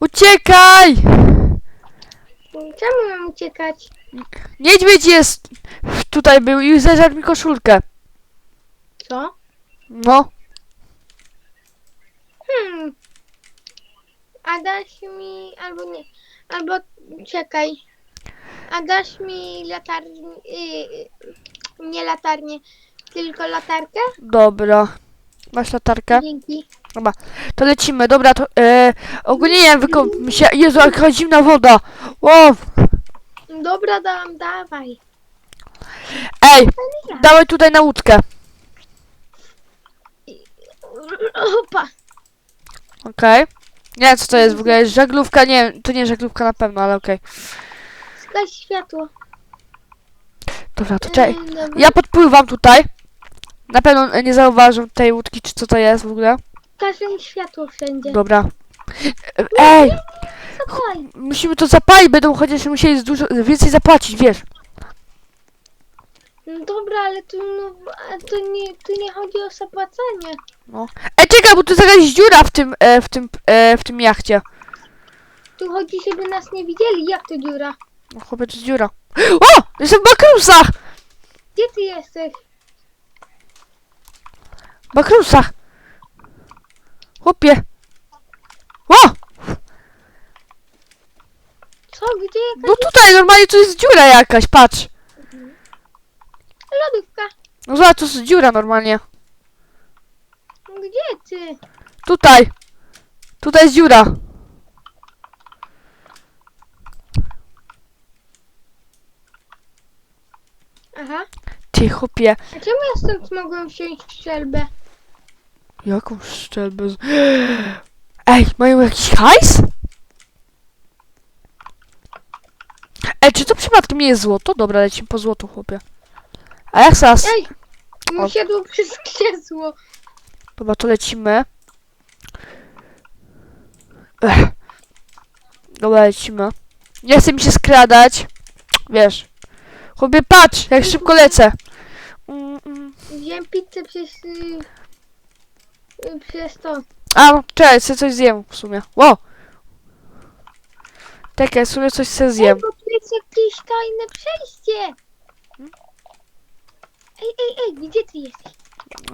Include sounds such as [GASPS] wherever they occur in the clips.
Uciekaj! Czemu mam uciekać? Niedźwiedź jest! Tutaj był i zeżarł mi koszulkę. Co? No. Hmm. A dasz mi, albo nie, albo czekaj. A dasz mi latarnię, yy, nie latarnię, tylko latarkę? Dobra. Masz latarkę? Dzięki. To lecimy, dobra, to e, ogólnie wykąpmy się. Jezu, jaka zimna woda! Wow! Dobra, dam, dawaj. Ej, dawaj tutaj na łódkę. Opa. Okej. Nie wiem, co to jest w ogóle, żaglówka, nie to nie żaglówka na pewno, ale okej. Zgaś światło. Dobra, to czekaj. Yy, dobra. Ja podpływam tutaj. Na pewno e, nie zauważą tej łódki, czy co to jest w ogóle. Mi światło wszędzie. Dobra. E, Ej, musimy to zapalić, będą chociaż musieli dużo, więcej zapłacić, wiesz. No dobra, ale tu, no, a tu, nie, tu nie chodzi o zapłacenie. No. Ej, czekaj, bo tu jest jakaś dziura w tym, e, w tym, e, w tym jachcie. Tu chodzi, żeby nas nie widzieli. Jak to dziura? No chłopie, to jest dziura. O! Jestem w bakrusach! Gdzie ty jesteś? Bakrusach! Chłopie! O! Co? Gdzie jakaś No tutaj normalnie tu jest dziura jakaś, patrz. lodówka? No zobacz, to jest dziura normalnie. Gdzie ty? Tutaj. Tutaj jest dziura. Aha. Ty chłopie. A czemu ja stąd mogłem wziąć strzelbę? Jaką szczelbę z... Ej, mają jakiś hajs? Ej, czy to przypadkiem nie jest złoto? Dobra, lecimy po złoto, chłopie. A jak sas? Ej! O. Mi siadło przez krzesło. Dobra, to lecimy. Ech. Dobra, lecimy. Nie chce mi się skradać. Wiesz. Chłopie, patrz, jak szybko lecę. Mm, mm. Wziąłem pizzę przez... y, przez to. A, czekaj, sobie coś zjem w sumie. Wow. Czekaj, w sumie coś sobie Ej, zjem. bo tu jest jakieś tajne przejście. Ej, ej, ej, gdzie ty jesteś?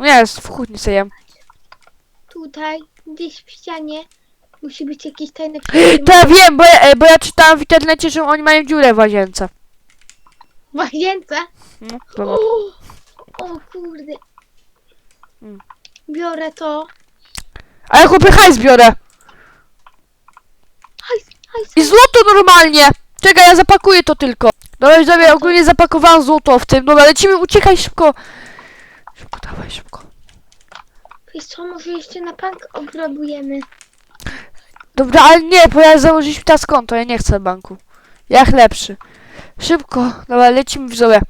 Jest w kuchni sobie jem. Tutaj, gdzieś w ścianie. Musi być jakieś tajne [GASPS] przejście. To ja wiem, bo ja, e, bo ja czytałam w internecie, że oni mają dziurę w łazience. W łazience? No, dobra. O, [GASPS] o kurde. Mm. Biorę to. A ja chłopie hajs biorę. Hajs, hajs. I złoto normalnie! Czekaj, ja zapakuję to tylko. Dobra, już sobie ogólnie zapakowałam złoto w tym. Dobra, lecimy, uciekaj szybko. Szybko, dawaj, szybko. Wiesz co, może jeszcze na bank obrabujemy. Dobra, ale nie, bo ja założyliśmy teraz konto, ja nie chcę banku. Jak lepszy. Szybko, dobra, lecimy w sobie.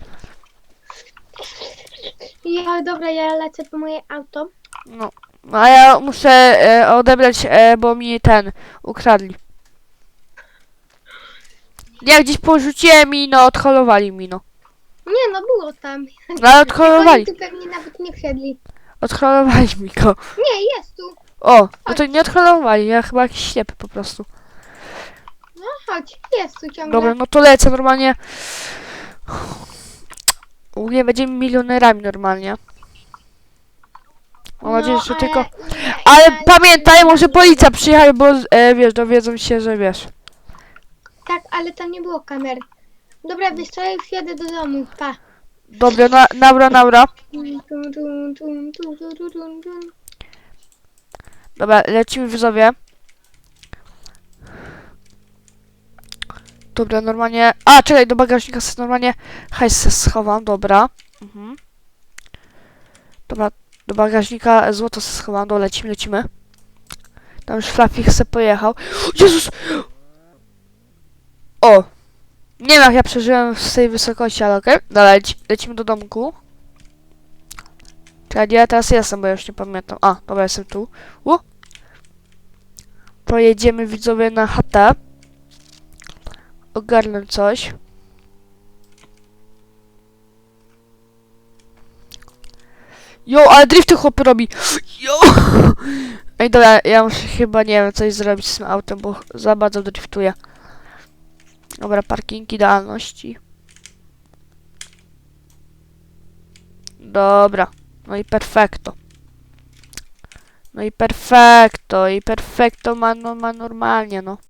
Ja, dobra, ja lecę po moje auto. No, a ja muszę e, odebrać, e, bo mi ten ukradli. Ja gdzieś porzuciłem i no, odholowali mi, no. Nie no, było tam. No, ale odholowali, Oni tu pewnie nawet nie wsiedli. odholowali mi go. Nie, jest tu. O, no to nie odholowali, ja chyba jakiś ślepy po prostu. No chodź, jest tu ciągle. Dobra, no to lecę normalnie. Nie będziemy milionerami normalnie. Mam nadzieję, że no, tylko... Ale pamiętaj, może policja przyjechać, bo e, wiesz, dowiedzą się, że wiesz. Tak, ale tam nie było kamer. Dobra, wiesz co, ja już jadę do domu, pa. Dobra, na, nabra, nabra. Dobra, lecimy w sobie. Dobra, normalnie... A, czekaj, do bagażnika sobie normalnie hajs se schowam, dobra. Mhm. Dobra, do bagażnika złoto se schowam, dobra, lecimy, lecimy. Tam już Flafik se pojechał. Jezus! O! Nie wiem jak ja przeżyłem z tej wysokości, ale okej. Dobra, leci, lecimy do domku. Czekaj, ja teraz jestem, bo ja już nie pamiętam. A, dobra, jestem tu. U! Pojedziemy widzowie na chatę. Ogarnąć coś. Jo, ale drifty chłopy robi. Jo! Ej, dobra, ja muszę chyba, nie wiem, coś zrobić z tym autem, bo za bardzo driftuje. Dobra, parking idealności. Dobra, no i perfekto. No i perfekto, i perfekto ma, no, ma normalnie, no.